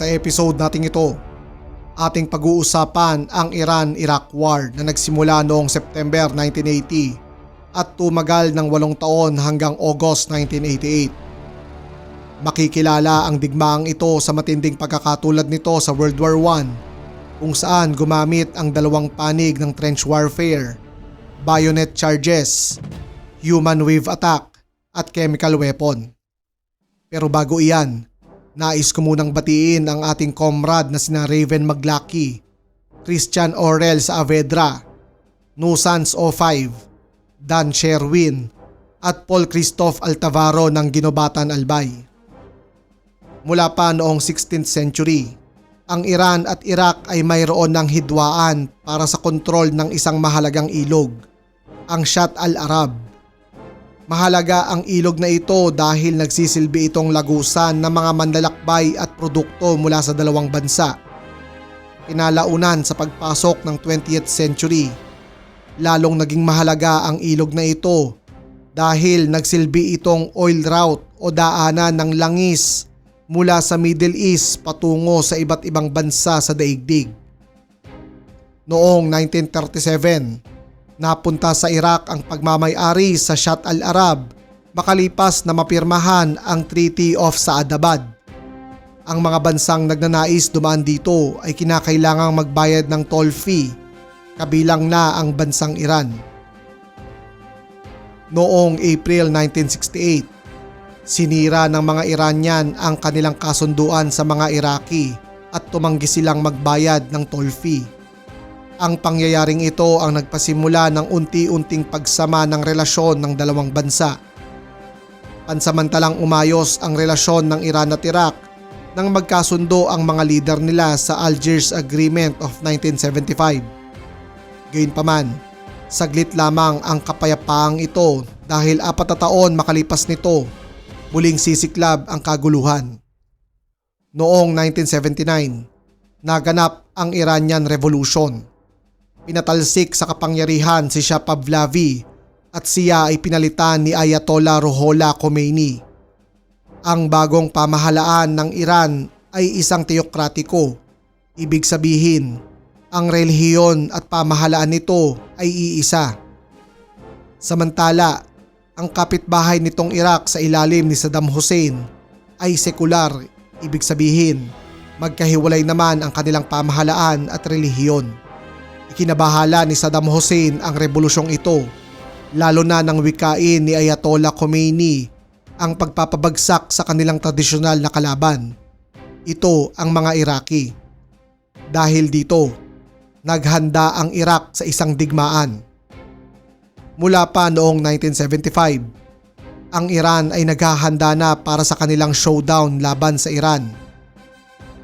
Sa episode nating ito, ating pag-uusapan ang Iran-Iraq War na nagsimula noong September 1980 at tumagal ng walong taon hanggang August 1988. Makikilala ang digmaang ito sa matinding pagkakatulad nito sa World War I kung saan gumamit ang dalawang panig ng trench warfare, bayonet charges, human wave attack at chemical weapon. Pero bago iyan, nais ko munang batiin ang ating comrade na sina Raven Maglaki, Christian Orel sa Avedra, Nusans O5, Dan Sherwin at Paul Christoph Altavaro ng Ginobatan Albay. Mula pa noong 16th century, ang Iran at Iraq ay mayroon ng hidwaan para sa kontrol ng isang mahalagang ilog, ang Shat al-Arab Mahalaga ang ilog na ito dahil nagsisilbi itong lagusan ng mga manlalakbay at produkto mula sa dalawang bansa. Pinalaunan sa pagpasok ng 20th century, lalong naging mahalaga ang ilog na ito dahil nagsilbi itong oil route o daanan ng langis mula sa Middle East patungo sa iba't ibang bansa sa daigdig. Noong 1937, Napunta sa Iraq ang pagmamayari sa Shat al-Arab makalipas na mapirmahan ang Treaty of Saadabad. Ang mga bansang nagnanais dumaan dito ay kinakailangang magbayad ng toll fee kabilang na ang bansang Iran. Noong April 1968, sinira ng mga Iranian ang kanilang kasunduan sa mga Iraqi at tumanggi silang magbayad ng toll fee. Ang pangyayaring ito ang nagpasimula ng unti-unting pagsama ng relasyon ng dalawang bansa. Pansamantalang umayos ang relasyon ng Iran at Iraq nang magkasundo ang mga lider nila sa Algiers Agreement of 1975. Gayunpaman, saglit lamang ang kapayapaang ito dahil apat na taon makalipas nito, muling sisiklab ang kaguluhan. Noong 1979, naganap ang Iranian Revolution Pinatalsik sa kapangyarihan si Shah Pahlavi at siya ay pinalitan ni Ayatollah Ruhollah Khomeini. Ang bagong pamahalaan ng Iran ay isang teokratiko. Ibig sabihin, ang relihiyon at pamahalaan nito ay iisa. Samantala, ang kapitbahay nitong Iraq sa ilalim ni Saddam Hussein ay sekular, ibig sabihin, magkahiwalay naman ang kanilang pamahalaan at relihiyon. Ikinabahala ni Saddam Hussein ang revolusyong ito lalo na nang wikain ni Ayatollah Khomeini ang pagpapabagsak sa kanilang tradisyonal na kalaban. Ito ang mga Iraqi. Dahil dito, naghanda ang Iraq sa isang digmaan. Mula pa noong 1975, ang Iran ay naghahanda na para sa kanilang showdown laban sa Iran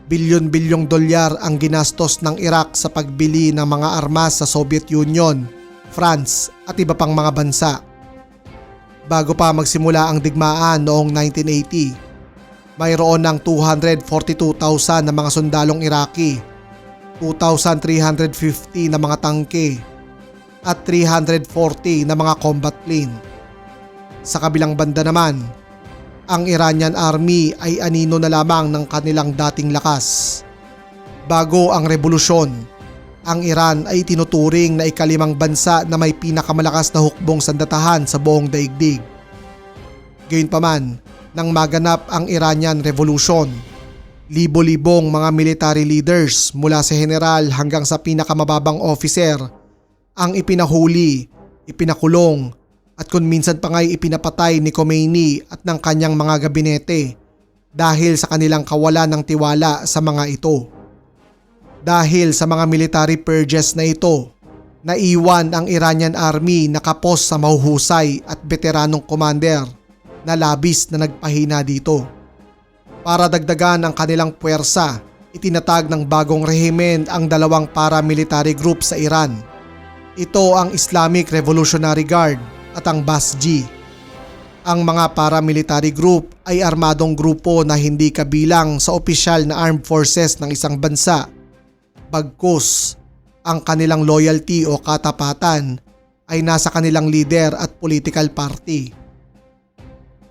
bilyon-bilyong dolyar ang ginastos ng Iraq sa pagbili ng mga armas sa Soviet Union, France at iba pang mga bansa. Bago pa magsimula ang digmaan noong 1980, mayroon ng 242,000 na mga sundalong Iraqi, 2,350 na mga tangke, at 340 na mga combat plane. Sa kabilang banda naman, ang Iranian Army ay anino na lamang ng kanilang dating lakas. Bago ang revolusyon, ang Iran ay tinuturing na ikalimang bansa na may pinakamalakas na hukbong sandatahan sa buong daigdig. Gayunpaman, nang maganap ang Iranian Revolution, libo-libong mga military leaders mula sa general hanggang sa pinakamababang officer ang ipinahuli, ipinakulong at kung minsan pa nga'y ipinapatay ni Khomeini at ng kanyang mga gabinete dahil sa kanilang kawalan ng tiwala sa mga ito. Dahil sa mga military purges na ito, naiwan ang Iranian army na kapos sa mahuhusay at veteranong commander na labis na nagpahina dito. Para dagdagan ang kanilang puwersa, itinatag ng bagong rehimen ang dalawang paramilitary group sa Iran. Ito ang Islamic Revolutionary Guard at ang BASG. Ang mga paramilitary group ay armadong grupo na hindi kabilang sa opisyal na armed forces ng isang bansa. Bagkus, ang kanilang loyalty o katapatan ay nasa kanilang leader at political party.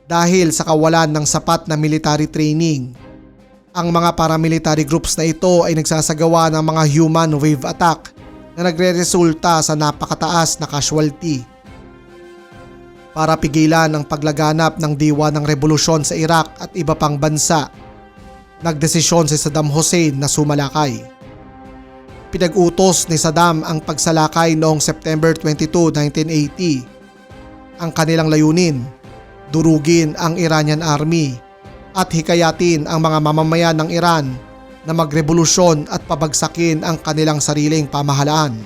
Dahil sa kawalan ng sapat na military training, Ang mga paramilitary groups na ito ay nagsasagawa ng mga human wave attack na nagre-resulta sa napakataas na casualty. Para pigilan ang paglaganap ng diwa ng revolusyon sa Iraq at iba pang bansa, nagdesisyon si Saddam Hussein na sumalakay. Pinag-utos ni Saddam ang pagsalakay noong September 22, 1980. Ang kanilang layunin, durugin ang Iranian Army at hikayatin ang mga mamamayan ng Iran na magrevolusyon at pabagsakin ang kanilang sariling pamahalaan.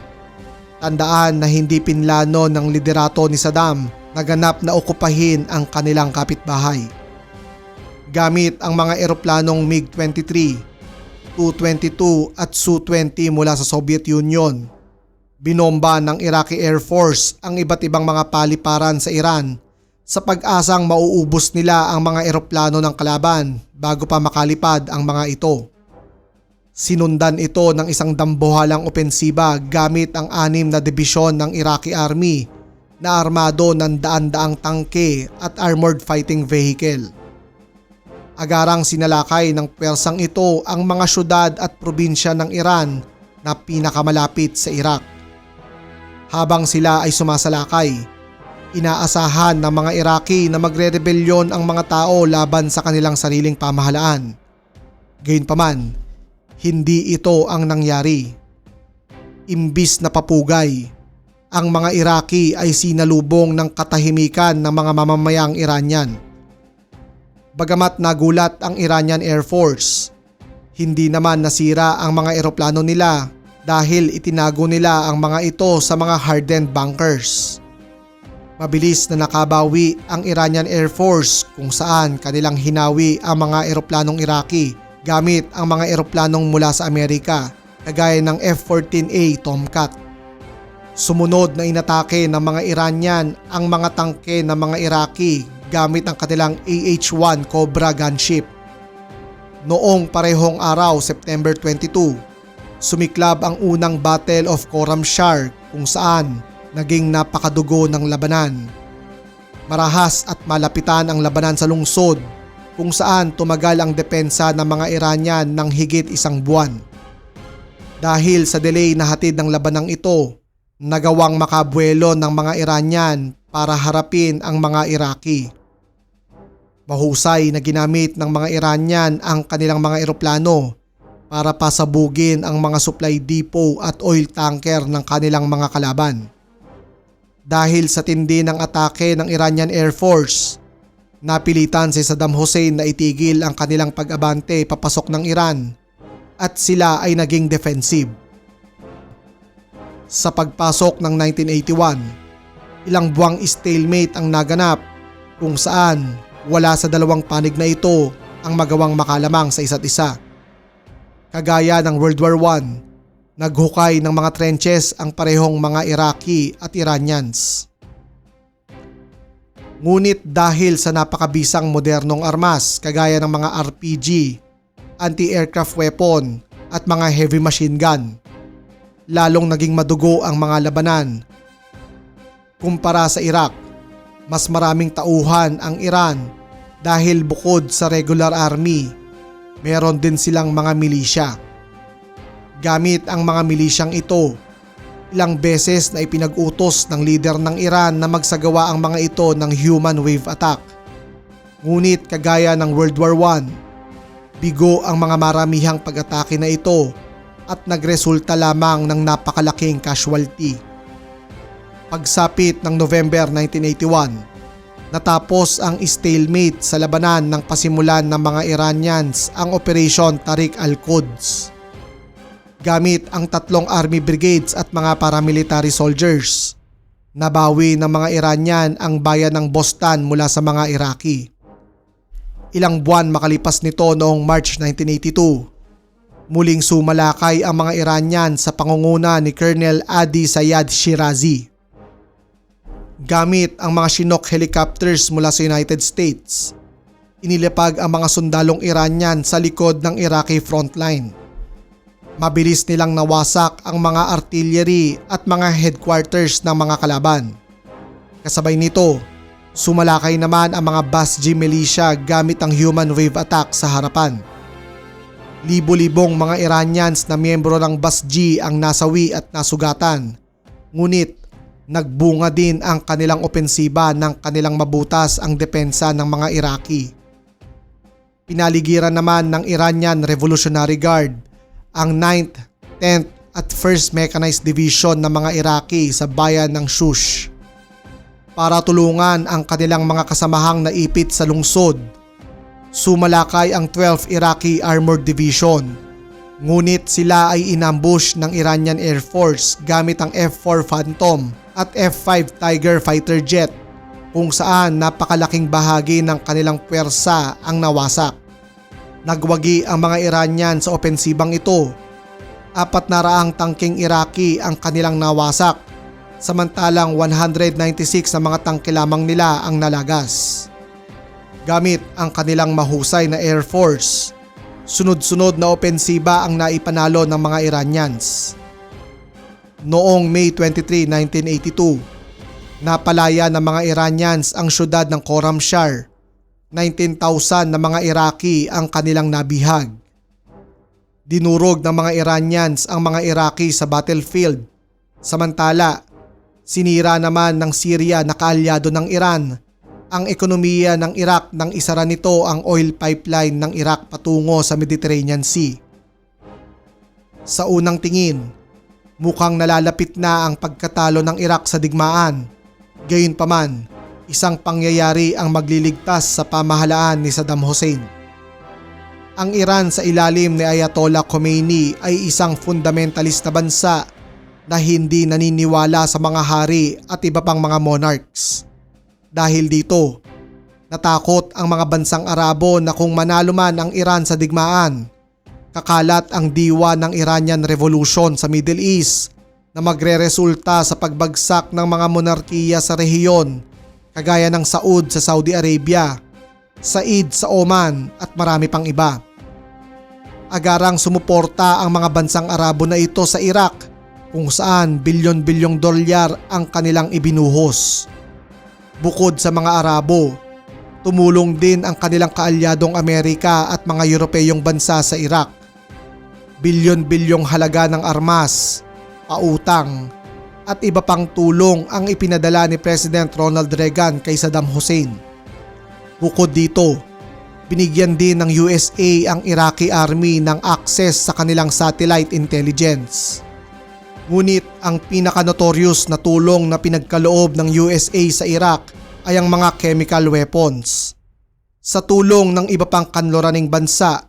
Tandaan na hindi pinlano ng liderato ni Saddam na ganap na okupahin ang kanilang kapitbahay. Gamit ang mga eroplanong MiG-23, Tu-22 at Su-20 mula sa Soviet Union, binomba ng Iraqi Air Force ang iba't ibang mga paliparan sa Iran sa pag-asang mauubos nila ang mga eroplano ng kalaban bago pa makalipad ang mga ito. Sinundan ito ng isang dambuhalang opensiba gamit ang anim na dibisyon ng Iraqi Army na armado ng daan-daang tangke at armored fighting vehicle. Agarang sinalakay ng pwersang ito ang mga syudad at probinsya ng Iran na pinakamalapit sa Iraq. Habang sila ay sumasalakay, Inaasahan ng mga Iraqi na magre-rebelyon ang mga tao laban sa kanilang sariling pamahalaan. Gayunpaman, hindi ito ang nangyari. Imbis na papugay, ang mga Iraqi ay sinalubong ng katahimikan ng mga mamamayang Iranian. Bagamat nagulat ang Iranian Air Force, hindi naman nasira ang mga eroplano nila dahil itinago nila ang mga ito sa mga hardened bunkers. Mabilis na nakabawi ang Iranian Air Force kung saan kanilang hinawi ang mga eroplanong Iraqi gamit ang mga eroplanong mula sa Amerika kagaya ng F-14A Tomcat. Sumunod na inatake ng mga Iranian ang mga tangke ng mga Iraqi gamit ang kanilang AH-1 Cobra gunship. Noong parehong araw, September 22, sumiklab ang unang Battle of Khorramshahr kung saan naging napakadugo ng labanan. Marahas at malapitan ang labanan sa lungsod kung saan tumagal ang depensa ng mga Iranian ng higit isang buwan. Dahil sa delay na hatid ng labanang ito, nagawang makabuelo ng mga Iranian para harapin ang mga Iraqi. Mahusay na ginamit ng mga Iranian ang kanilang mga eroplano para pasabugin ang mga supply depot at oil tanker ng kanilang mga kalaban. Dahil sa tindi ng atake ng Iranian Air Force, napilitan si Saddam Hussein na itigil ang kanilang pag-abante papasok ng Iran at sila ay naging defensive. Sa pagpasok ng 1981, ilang buwang stalemate ang naganap kung saan wala sa dalawang panig na ito ang magawang makalamang sa isa't isa. Kagaya ng World War I, Naghukay ng mga trenches ang parehong mga Iraqi at Iranians. Ngunit dahil sa napakabisang modernong armas kagaya ng mga RPG, anti-aircraft weapon at mga heavy machine gun, lalong naging madugo ang mga labanan. Kumpara sa Iraq, mas maraming tauhan ang Iran dahil bukod sa regular army, meron din silang mga milisya. Gamit ang mga milisyang ito, ilang beses na ipinag-utos ng leader ng Iran na magsagawa ang mga ito ng human wave attack. Ngunit kagaya ng World War I, bigo ang mga maramihang pag-atake na ito at nagresulta lamang ng napakalaking casualty. Pagsapit ng November 1981, natapos ang stalemate sa labanan ng pasimulan ng mga Iranians ang Operation Tariq al-Quds gamit ang tatlong army brigades at mga paramilitary soldiers. Nabawi ng mga Iranian ang bayan ng Bostan mula sa mga Iraqi. Ilang buwan makalipas nito noong March 1982, muling sumalakay ang mga Iranian sa pangunguna ni Colonel Adi Sayad Shirazi. Gamit ang mga Chinook helicopters mula sa United States, inilapag ang mga sundalong Iranian sa likod ng Iraqi frontline Mabilis nilang nawasak ang mga artillery at mga headquarters ng mga kalaban. Kasabay nito, sumalakay naman ang mga Basji militia gamit ang human wave attack sa harapan. Libo-libong mga Iranians na miyembro ng Basji ang nasawi at nasugatan. Ngunit nagbunga din ang kanilang opensiba ng kanilang mabutas ang depensa ng mga Iraqi. Pinaligiran naman ng Iranian Revolutionary Guard ang 9th, 10th at 1st Mechanized Division ng mga Iraqi sa bayan ng Shush para tulungan ang kanilang mga kasamahang naipit sa lungsod. Sumalakay ang 12th Iraqi Armored Division. Ngunit sila ay inambush ng Iranian Air Force gamit ang F-4 Phantom at F-5 Tiger fighter jet kung saan napakalaking bahagi ng kanilang puwersa ang nawasak. Nagwagi ang mga Iranian sa opensibang ito. Apat na raang tangking Iraqi ang kanilang nawasak samantalang 196 na mga tangke lamang nila ang nalagas. Gamit ang kanilang mahusay na Air Force, sunod-sunod na opensiba ang naipanalo ng mga Iranians. Noong May 23, 1982, napalaya ng mga Iranians ang syudad ng Khorramshahr. 19,000 na mga Iraqi ang kanilang nabihag. Dinurog ng mga Iranians ang mga Iraqi sa battlefield. Samantala, sinira naman ng Syria na kaalyado ng Iran ang ekonomiya ng Iraq nang isara nito ang oil pipeline ng Iraq patungo sa Mediterranean Sea. Sa unang tingin, mukhang nalalapit na ang pagkatalo ng Iraq sa digmaan. Gayunpaman, isang pangyayari ang magliligtas sa pamahalaan ni Saddam Hussein. Ang Iran sa ilalim ni Ayatollah Khomeini ay isang fundamentalist na bansa na hindi naniniwala sa mga hari at iba pang mga monarchs. Dahil dito, natakot ang mga bansang Arabo na kung manalo man ang Iran sa digmaan, kakalat ang diwa ng Iranian Revolution sa Middle East na magre-resulta sa pagbagsak ng mga monarkiya sa rehiyon kagaya ng Saud sa Saudi Arabia, Said sa Oman at marami pang iba. Agarang sumuporta ang mga bansang Arabo na ito sa Iraq kung saan bilyon-bilyong dolyar ang kanilang ibinuhos. Bukod sa mga Arabo, tumulong din ang kanilang kaalyadong Amerika at mga Europeyong bansa sa Iraq. Bilyon-bilyong halaga ng armas, pautang, at iba pang tulong ang ipinadala ni President Ronald Reagan kay Saddam Hussein. Bukod dito, binigyan din ng USA ang Iraqi Army ng access sa kanilang satellite intelligence. Ngunit ang pinaka-notorious na tulong na pinagkaloob ng USA sa Iraq ay ang mga chemical weapons. Sa tulong ng iba pang kanloraning bansa,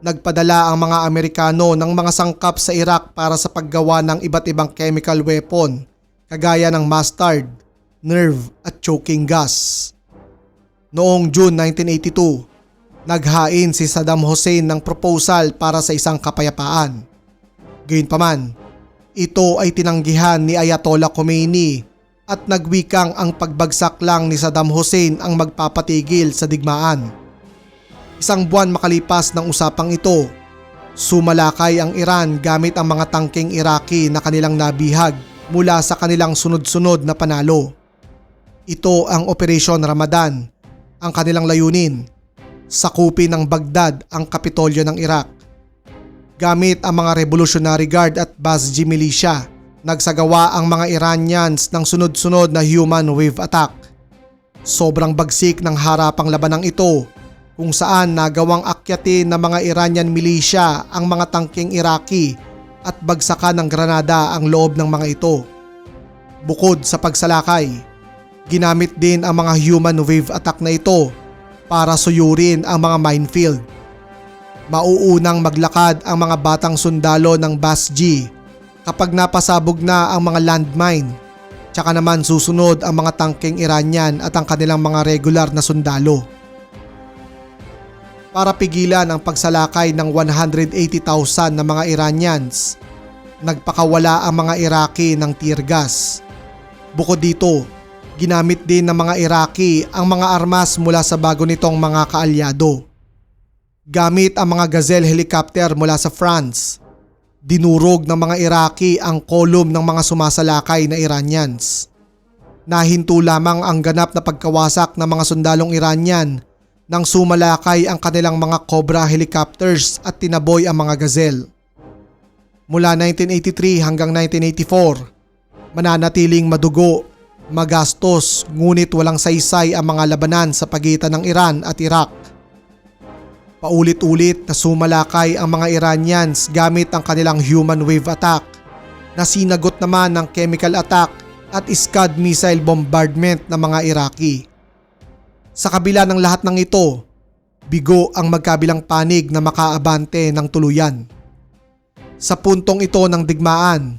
nagpadala ang mga Amerikano ng mga sangkap sa Iraq para sa paggawa ng iba't ibang chemical weapon kagaya ng mustard, nerve at choking gas. Noong June 1982, naghain si Saddam Hussein ng proposal para sa isang kapayapaan. Gayunpaman, ito ay tinanggihan ni Ayatollah Khomeini at nagwikang ang pagbagsak lang ni Saddam Hussein ang magpapatigil sa digmaan. Isang buwan makalipas ng usapang ito, sumalakay ang Iran gamit ang mga tangking Iraqi na kanilang nabihag mula sa kanilang sunod-sunod na panalo. Ito ang Operation Ramadan, ang kanilang layunin sakupin ng Baghdad ang kapitolyo ng Iraq. Gamit ang mga Revolutionary Guard at Basji militia, nagsagawa ang mga Iranians ng sunod-sunod na human wave attack. Sobrang bagsik ng harapang labanang ito kung saan nagawang akyatin ng mga Iranian militia ang mga tangking Iraqi at bagsakan ng granada ang loob ng mga ito. Bukod sa pagsalakay, ginamit din ang mga human wave attack na ito para suyurin ang mga minefield. Mauunang maglakad ang mga batang sundalo ng Basji kapag napasabog na ang mga landmine. Tsaka naman susunod ang mga tangking Iranian at ang kanilang mga regular na sundalo. Para pigilan ang pagsalakay ng 180,000 na mga Iranians, nagpakawala ang mga Iraqi ng tear gas. Bukod dito, Ginamit din ng mga Iraqi ang mga armas mula sa bago nitong mga kaalyado. Gamit ang mga Gazelle helicopter mula sa France, dinurog ng mga Iraqi ang kolum ng mga sumasalakay na Iranians. Nahinto lamang ang ganap na pagkawasak ng mga sundalong Iranian nang sumalakay ang kanilang mga Cobra helicopters at tinaboy ang mga Gazelle. Mula 1983 hanggang 1984, mananatiling madugo, magastos ngunit walang saysay ang mga labanan sa pagitan ng Iran at Iraq. Paulit-ulit na sumalakay ang mga Iranians gamit ang kanilang human wave attack na sinagot naman ng chemical attack at Scud missile bombardment ng mga Iraqi. Sa kabila ng lahat ng ito, bigo ang magkabilang panig na makaabante ng tuluyan. Sa puntong ito ng digmaan,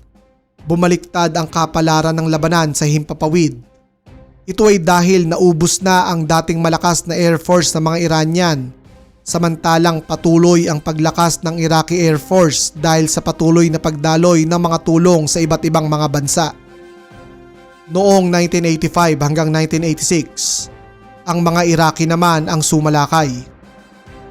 bumaliktad ang kapalaran ng labanan sa himpapawid. Ito ay dahil naubos na ang dating malakas na Air Force ng mga Iranian samantalang patuloy ang paglakas ng Iraqi Air Force dahil sa patuloy na pagdaloy ng mga tulong sa iba't ibang mga bansa. Noong 1985 hanggang 1986, ang mga Iraqi naman ang sumalakay.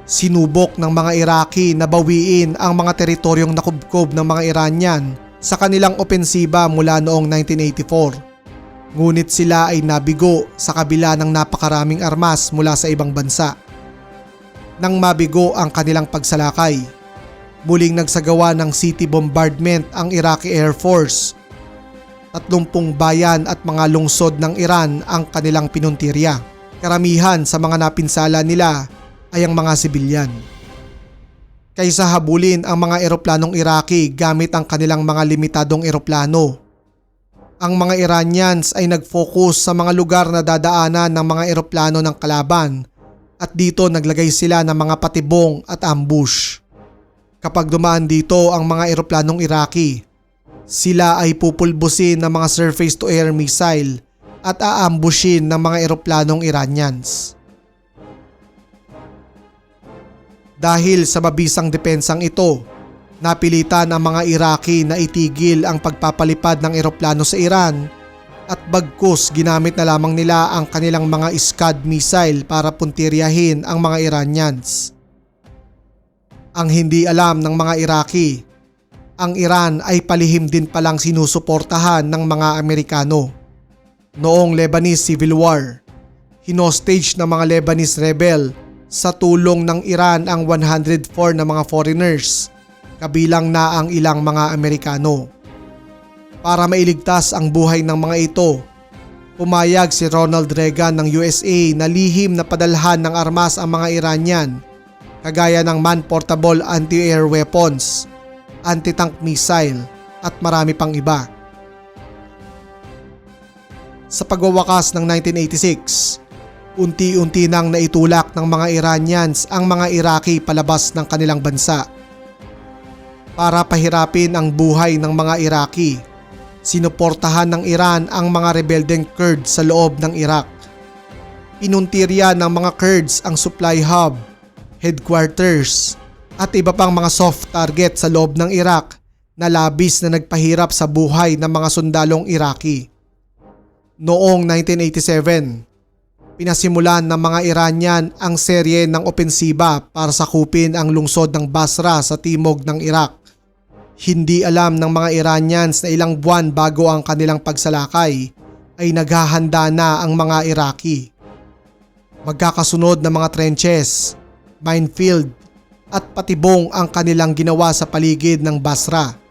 Sinubok ng mga Iraqi na bawiin ang mga teritoryong nakubkob ng mga Iranian sa kanilang opensiba mula noong 1984. Ngunit sila ay nabigo sa kabila ng napakaraming armas mula sa ibang bansa. Nang mabigo ang kanilang pagsalakay, muling nagsagawa ng city bombardment ang Iraqi Air Force. Tatlumpung bayan at mga lungsod ng Iran ang kanilang pinuntirya karamihan sa mga napinsala nila ay ang mga sibilyan. Kaysa habulin ang mga eroplanong Iraqi gamit ang kanilang mga limitadong eroplano. Ang mga Iranians ay nag-focus sa mga lugar na dadaanan ng mga eroplano ng kalaban at dito naglagay sila ng mga patibong at ambush. Kapag dumaan dito ang mga eroplanong Iraqi, sila ay pupulbusin ng mga surface-to-air missile at aambushin ng mga eroplanong Iranians. Dahil sa mabisang depensang ito, napilitan ang mga Iraqi na itigil ang pagpapalipad ng eroplano sa Iran at bagkus ginamit na lamang nila ang kanilang mga Scud missile para puntiryahin ang mga Iranians. Ang hindi alam ng mga Iraqi, ang Iran ay palihim din palang sinusuportahan ng mga Amerikano noong Lebanese Civil War. Hinostage ng mga Lebanese rebel sa tulong ng Iran ang 104 na mga foreigners, kabilang na ang ilang mga Amerikano. Para mailigtas ang buhay ng mga ito, pumayag si Ronald Reagan ng USA na lihim na padalhan ng armas ang mga Iranian, kagaya ng man-portable anti-air weapons, anti-tank missile at marami pang iba. Sa pagwawakas ng 1986, unti-unti nang naitulak ng mga Iranians ang mga Iraqi palabas ng kanilang bansa. Para pahirapin ang buhay ng mga Iraqi, sinuportahan ng Iran ang mga rebeldeng Kurds sa loob ng Iraq. Pinuntirya ng mga Kurds ang supply hub, headquarters, at iba pang mga soft target sa loob ng Iraq na labis na nagpahirap sa buhay ng mga sundalong Iraqi. Noong 1987, pinasimulan ng mga Iranian ang serye ng opensiba para sakupin ang lungsod ng Basra sa timog ng Iraq. Hindi alam ng mga Iranians na ilang buwan bago ang kanilang pagsalakay ay naghahanda na ang mga Iraqi. Magkakasunod na mga trenches, minefield at patibong ang kanilang ginawa sa paligid ng Basra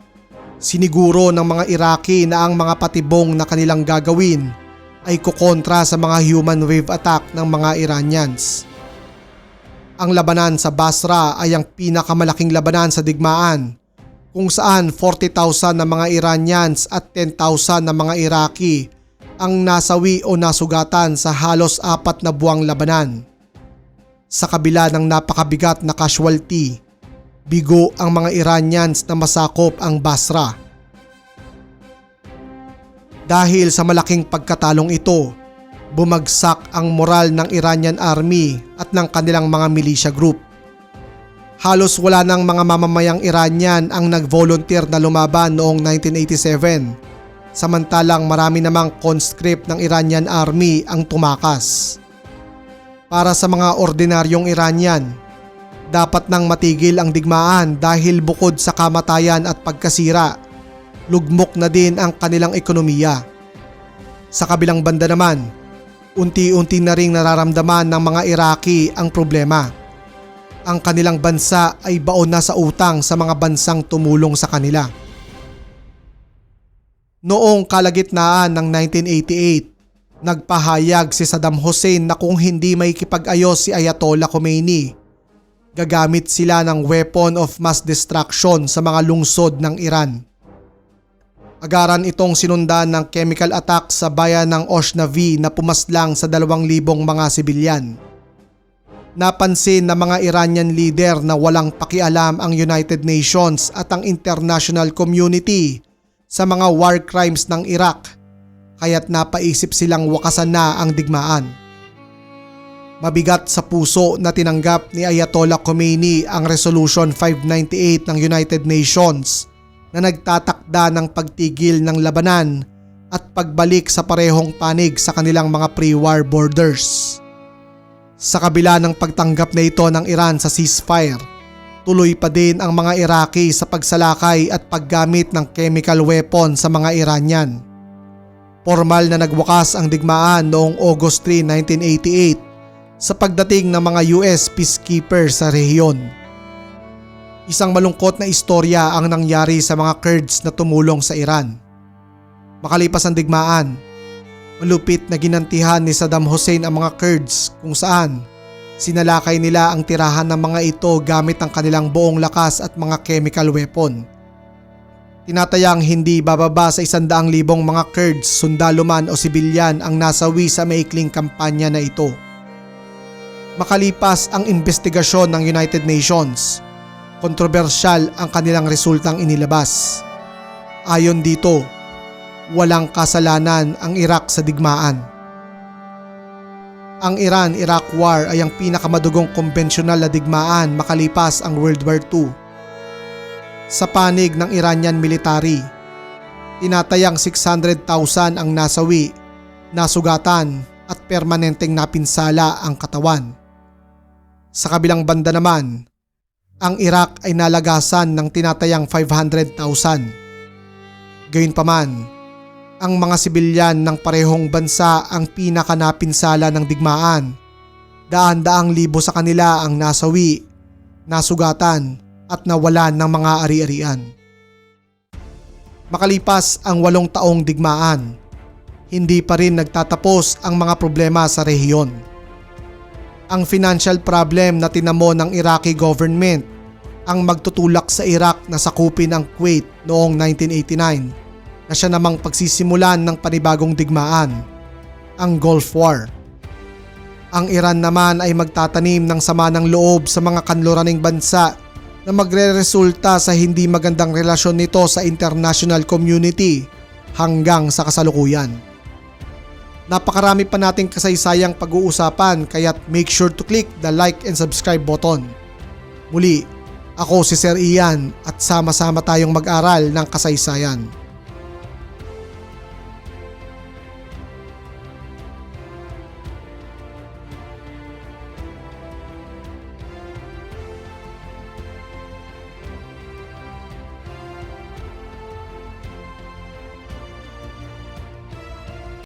Siniguro ng mga Iraqi na ang mga patibong na kanilang gagawin ay kukontra sa mga human wave attack ng mga Iranians. Ang labanan sa Basra ay ang pinakamalaking labanan sa digmaan kung saan 40,000 na mga Iranians at 10,000 na mga Iraqi ang nasawi o nasugatan sa halos apat na buwang labanan. Sa kabila ng napakabigat na casualty, bigo ang mga Iranians na masakop ang Basra. Dahil sa malaking pagkatalong ito, bumagsak ang moral ng Iranian army at ng kanilang mga militia group. Halos wala ng mga mamamayang Iranian ang nag-volunteer na lumaban noong 1987, samantalang marami namang conscript ng Iranian army ang tumakas. Para sa mga ordinaryong Iranian, dapat nang matigil ang digmaan dahil bukod sa kamatayan at pagkasira, lugmok na din ang kanilang ekonomiya. Sa kabilang banda naman, Unti-unti na ring nararamdaman ng mga Iraqi ang problema. Ang kanilang bansa ay baon na sa utang sa mga bansang tumulong sa kanila. Noong kalagitnaan ng 1988, nagpahayag si Saddam Hussein na kung hindi may kipag-ayos si Ayatollah Khomeini, gagamit sila ng weapon of mass destruction sa mga lungsod ng Iran. Agaran itong sinundan ng chemical attack sa bayan ng Osnavi na pumaslang sa 2,000 mga sibilyan. Napansin ng mga Iranian leader na walang pakialam ang United Nations at ang international community sa mga war crimes ng Iraq kaya't napaisip silang wakasan na ang digmaan. Mabigat sa puso na tinanggap ni Ayatollah Khomeini ang Resolution 598 ng United Nations na nagtatakda ng pagtigil ng labanan at pagbalik sa parehong panig sa kanilang mga pre-war borders. Sa kabila ng pagtanggap na ito ng Iran sa ceasefire, tuloy pa din ang mga Iraqi sa pagsalakay at paggamit ng chemical weapon sa mga Iranian. Formal na nagwakas ang digmaan noong August 3, 1988 sa pagdating ng mga US peacekeepers sa rehiyon. Isang malungkot na istorya ang nangyari sa mga Kurds na tumulong sa Iran. Makalipas ang digmaan, malupit na ginantihan ni Saddam Hussein ang mga Kurds kung saan sinalakay nila ang tirahan ng mga ito gamit ang kanilang buong lakas at mga chemical weapon. Tinatayang hindi bababa sa isandaang libong mga Kurds, sundalo man o sibilyan ang nasawi sa maikling kampanya na ito. Makalipas ang investigasyon ng United Nations, kontrobersyal ang kanilang resultang inilabas. Ayon dito, walang kasalanan ang Iraq sa digmaan. Ang Iran-Iraq War ay ang pinakamadugong konbensyonal na digmaan makalipas ang World War II. Sa panig ng Iranian military, tinatayang 600,000 ang nasawi, nasugatan at permanenteng napinsala ang katawan. Sa kabilang banda naman, ang Iraq ay nalagasan ng tinatayang 500,000. Gayunpaman, ang mga sibilyan ng parehong bansa ang pinakanapinsala ng digmaan. Daan-daang libo sa kanila ang nasawi, nasugatan at nawalan ng mga ari-arian. Makalipas ang walong taong digmaan, hindi pa rin nagtatapos ang mga problema sa rehiyon ang financial problem na tinamo ng Iraqi government ang magtutulak sa Iraq na sakupin ang Kuwait noong 1989 na siya namang pagsisimulan ng panibagong digmaan, ang Gulf War. Ang Iran naman ay magtatanim ng sama ng loob sa mga kanluraning bansa na magre-resulta sa hindi magandang relasyon nito sa international community hanggang sa kasalukuyan. Napakarami pa nating kasaysayang pag-uusapan kaya't make sure to click the like and subscribe button. Muli, ako si Sir Ian at sama-sama tayong mag-aral ng kasaysayan.